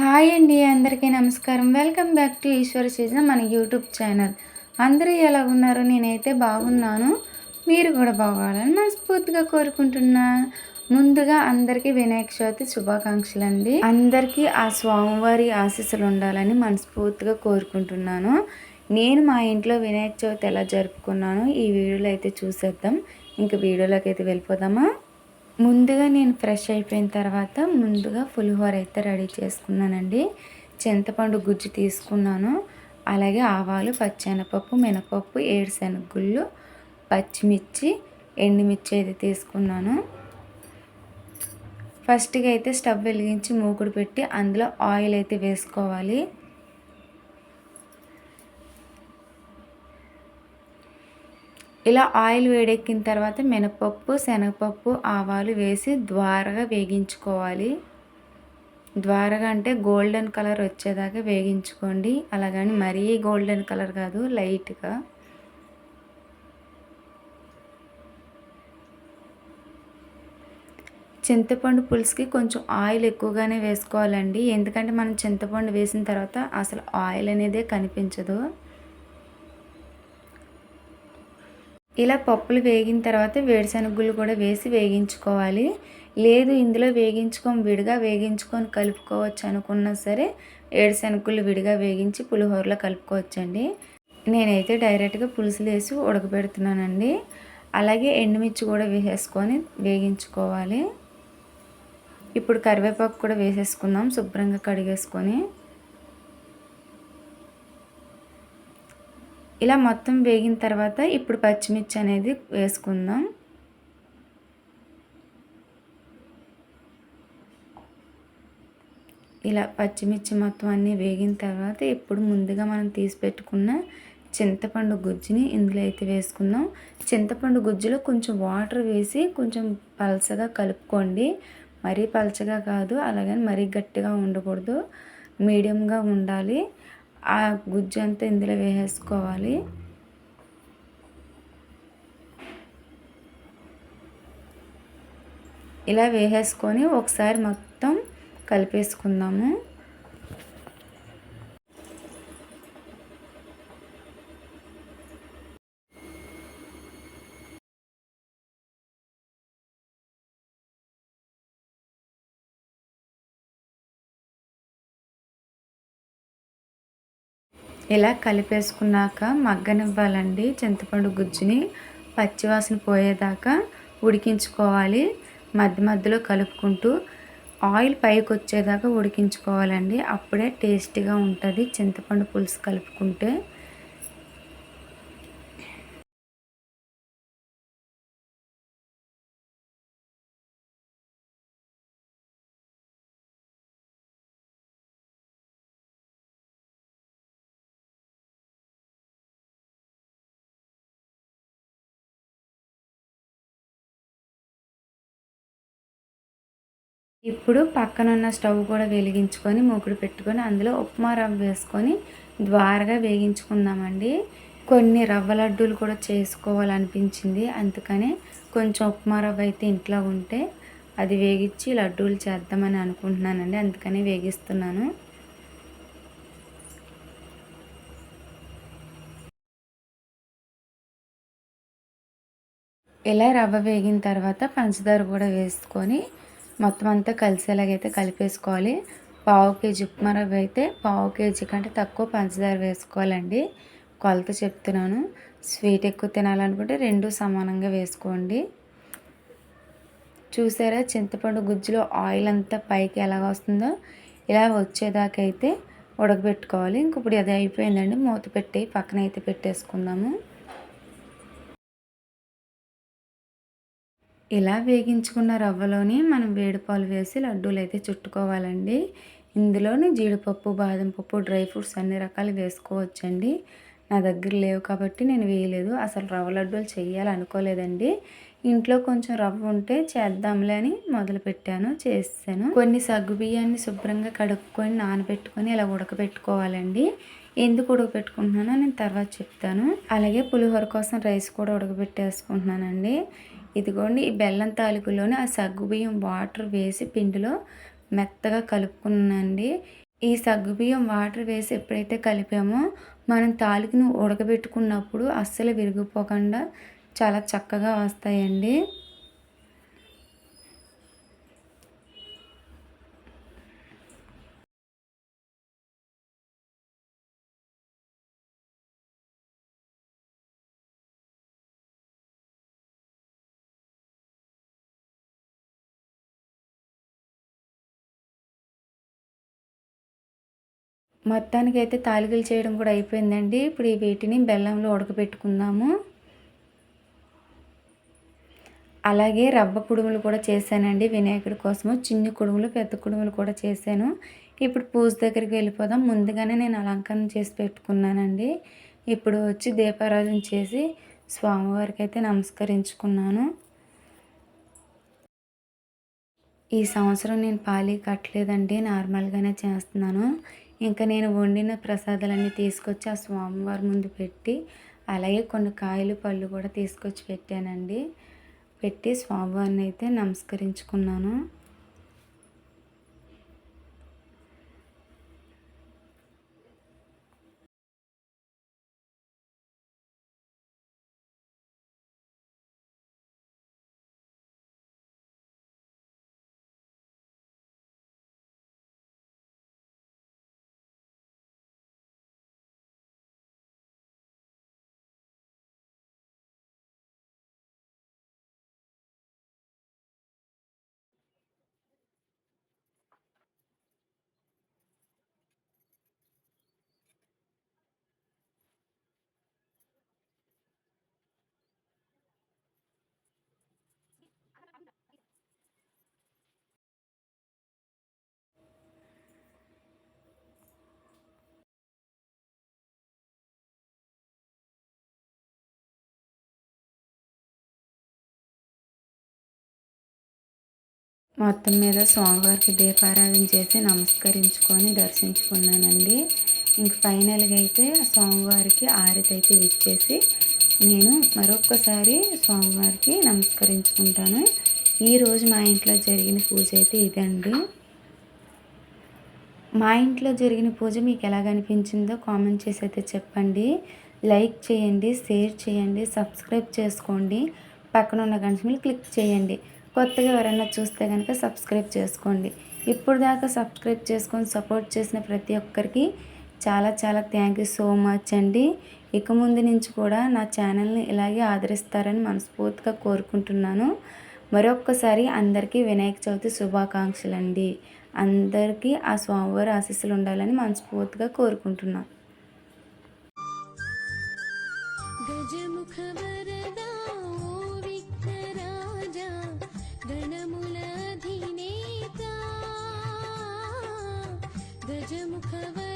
Hi అండి అందరికీ నమస్కారం. Welcome back to Eshwara season మన యూట్యూబ్ ఛానల్. అందరూ ఎలా ఉన్నారు? నేనైతే బాగున్నాను. మీరు కూడా బాగోవాలని మనస్ఫూర్తిగా కోరుకుంటున్నా. ముందుగా అందరికీ వినాయక చవితి శుభాకాంక్షలు అండి అందరికీ ఆ స్వామివారి ఆశీస్సులు ఉండాలని మనస్ఫూర్తిగా కోరుకుంటున్నాను. నేను మా ఇంట్లో వినాయక చవితి ఎలా జరుపుకున్నాను ఈ వీడియోలో అయితే చూసేద్దాం. ఇంక వీడియోలోకి అయితే వెళ్ళిపోదామా? ముందుగా నేను ఫ్రెష్ అయిపోయిన తర్వాత ముందుగా పులిహోర అయితే రెడీ చేసుకున్నానండి. చింతపండు గుజ్జు తీసుకున్నాను. అలాగే ఆవాలు పచ్చెనపప్పు మినపప్పు ఏడు శనగగుళ్ళు పచ్చిమిర్చి ఎండుమిర్చి అయితే తీసుకున్నాను. ఫస్ట్గా అయితే స్టవ్ వెలిగించి మూకుడు పెట్టి అందులో ఆయిల్ అయితే వేసుకోవాలి. ఇలా ఆయిల్ వేడెక్కిన తర్వాత మినపప్పు శనగపప్పు ఆవాలు వేసి ద్వారగా వేగించుకోవాలి. ద్వారగా అంటే గోల్డెన్ కలర్ వచ్చేదాకా వేగించుకోండి. అలాగని మరీ గోల్డెన్ కలర్ కాదు లైట్గా. చింతపండు పులుసుకి కొంచెం ఆయిల్ ఎక్కువగానే వేసుకోవాలండి. ఎందుకంటే మనం చింతపండు వేసిన తర్వాత అసలు ఆయిల్ అనేదే కనిపించదు. ఇలా పప్పులు వేగిన తర్వాత వేరుశనగుళ్ళు కూడా వేసి వేగించుకోవాలి. లేదు ఇందులో వేగించుకొని విడిగా వేగించుకొని కలుపుకోవచ్చు అనుకున్నా సరే ఏడుశనగుళ్ళు విడిగా వేగించి పులిహోరలో కలుపుకోవచ్చండి. నేనైతే డైరెక్ట్గా పులుసులు వేసి ఉడకబెడుతున్నానండి. అలాగే ఎండుమిర్చి కూడా వేసేసుకొని వేగించుకోవాలి. ఇప్పుడు కరివేపాకు కూడా వేసేసుకుందాం శుభ్రంగా కడిగేసుకొని. ఇలా మొత్తం వేగిన తర్వాత ఇప్పుడు పచ్చిమిర్చి అనేది వేసుకుందాం. ఇలా పచ్చిమిర్చి మొత్తం అన్నీ వేగిన తర్వాత ఇప్పుడు ముందుగా మనం తీసి పెట్టుకున్న చింతపండు గుజ్జుని ఇందులో అయితే వేసుకుందాం. చింతపండు గుజ్జులో కొంచెం వాటర్ వేసి కొంచెం పలసగా కలుపుకోండి. మరీ పలచగా కాదు అలాగని మరీ గట్టిగా ఉండకూడదు. మీడియంగా ఉండాలి. ఆ గుజ్జు అంతా ఇందులో వేసేసుకోవాలి. ఇలా వేసేసుకొని ఒకసారి మొత్తం కలిపేసుకుందాము. ఇలా కలిపేసుకున్నాక మగ్గనివ్వాలండి. చింతపండు గుజ్జుని పచ్చివాసన పోయేదాకా ఉడికించుకోవాలి. మధ్య మధ్యలో కలుపుకుంటూ ఆయిల్ పైకి వచ్చేదాకా ఉడికించుకోవాలండి. అప్పుడే టేస్టీగా ఉంటుంది. చింతపండు పులుసు కలుపుకుంటే ఇప్పుడు పక్కనున్న స్టవ్ కూడా వెలిగించుకొని మూకుడు పెట్టుకొని అందులో ఉప్మా రవ్వ వేసుకొని ద్వారగా వేగించుకుందామండి. కొన్ని రవ్వ లడ్డూలు కూడా చేసుకోవాలనిపించింది. అందుకనే కొంచెం ఉప్మా రవ్వ అయితే ఇంట్లో ఉంటే అది వేగించి లడ్డూలు చేద్దామని అనుకుంటున్నానండి. అందుకనే వేగిస్తున్నాను. ఇలా రవ్వ వేగిన తర్వాత పంచదార కూడా వేసుకొని మొత్తం అంతా కలిసేలాగైతే కలిపేసుకోవాలి. పావు కేజీ ఉప్మా రవ్వ అయితే పావు కేజీ కంటే తక్కువ పంచదార వేసుకోవాలండి. కొలత చెప్తున్నాను. స్వీట్ ఎక్కువ తినాలనుకుంటే రెండు సమానంగా వేసుకోండి. చూసారా చింతపండు గుజ్జులో ఆయిల్ అంతా పైకి ఎలా వస్తుందో? ఇలా వచ్చేదాకైతే ఉడకబెట్టుకోవాలి. ఇంక ఇప్పుడు అది అయిపోయిందండి. మూత పెట్టి పక్కన అయితే పెట్టేసుకుందాము. ఇలా వేగించుకున్న రవ్వలోని మనం వేడిపాలు వేసి లడ్డూలు అయితే చుట్టుకోవాలండి. ఇందులోని జీడిపప్పు బాదం పప్పు డ్రై ఫ్రూట్స్ అన్ని రకాలు వేసుకోవచ్చండి. నా దగ్గర లేవు కాబట్టి నేను వేయలేదు. అసలు రవ్వ లడ్డూలు చేయాలనుకోలేదండి. ఇంట్లో కొంచెం రవ్వ ఉంటే చేద్దాంలే అని మొదలు పెట్టాను కొన్ని సగ్గు బియ్యాన్ని శుభ్రంగా కడుక్కొని నానబెట్టుకొని ఇలా ఉడకబెట్టుకోవాలండి. ఎందుకు ఉడకబెట్టుకుంటున్నానో నేను తర్వాత చెప్తాను. అలాగే పులిహోర కోసం రైస్ కూడా ఉడకబెట్టేసుకుంటున్నానండి. ఇదిగోండి ఈ బెల్లం తాలికలోనే ఆ సగ్గుబియ్యం వాటర్ వేసి పిండిలో మెత్తగా కలుపుకున్నానండి. ఈ సగ్గుబియ్యం వాటర్ వేసి ఎప్పుడైతే కలిపామో మనం తాలికను ఉడకబెట్టుకున్నప్పుడు అస్సలు విరిగిపోకుండా చాలా చక్కగా వస్తాయండి. మొత్తానికి అయితే తాలికలు చేయడం కూడా అయిపోయిందండి. ఇప్పుడు ఈ వీటిని బెల్లంలో ఉడకబెట్టుకుందాము. అలాగే రవ్వ కుడుములు కూడా చేశానండి. వినాయకుడి కోసము చిన్ని కుడుములు పెద్ద కుడుములు కూడా చేశాను. ఇప్పుడు పూజ దగ్గరికి వెళ్ళిపోదాం. ముందుగానే నేను అలంకరణ చేసి పెట్టుకున్నానండి. ఇప్పుడు వచ్చి దీపారాధన చేసి స్వామివారికి అయితే నమస్కరించుకున్నాను. ఈ సంవత్సరం నేను పాలి కట్టలేదండి. నార్మల్గానే చేస్తున్నాను. ఇంకా నేను వండిన ప్రసాదాలన్నీ తీసుకొచ్చి ఆ స్వామివారి ముందు పెట్టి అలాగే కొన్ని కాయలు పళ్ళు కూడా తీసుకొచ్చి పెట్టానండి. పెట్టి స్వామివారిని అయితే నమస్కరించుకున్నాను. మొత్తం మీద స్వామివారికి దీపారాధన చేసి నమస్కరించుకొని దర్శించుకున్నానండి. ఇంక ఫైనల్గా అయితే స్వామివారికి ఆరతి అయితే ఇచ్చేసి నేను మరొక్కసారి స్వామివారికి నమస్కరించుకుంటాను. ఈరోజు మా ఇంట్లో జరిగిన పూజ అయితే ఇదండి. మా ఇంట్లో జరిగిన పూజ మీకు ఎలా అనిపించిందో కామెంట్ చేసి అయితే చెప్పండి. లైక్ చేయండి షేర్ చేయండి సబ్స్క్రైబ్ చేసుకోండి. పక్కన ఉన్న గంటలు క్లిక్ చేయండి. కొత్తగా ఎవరైనా చూస్తే కనుక సబ్స్క్రైబ్ చేసుకోండి. ఇప్పుడు దాకా సబ్స్క్రైబ్ చేసుకొని సపోర్ట్ చేసిన ప్రతి ఒక్కరికి చాలా చాలా థ్యాంక్ యూ సో మచ్ అండి. ఇక ముందు నుంచి కూడా నా ఛానల్ని ఇలాగే ఆదరిస్తారని మనస్ఫూర్తిగా కోరుకుంటున్నాను. మరొక్కసారి అందరికీ వినాయక చవితి శుభాకాంక్షలు అండి అందరికీ ఆ స్వామివారి ఆశీస్సులు ఉండాలని మనస్ఫూర్తిగా కోరుకుంటున్నాను ராஜமுகவர்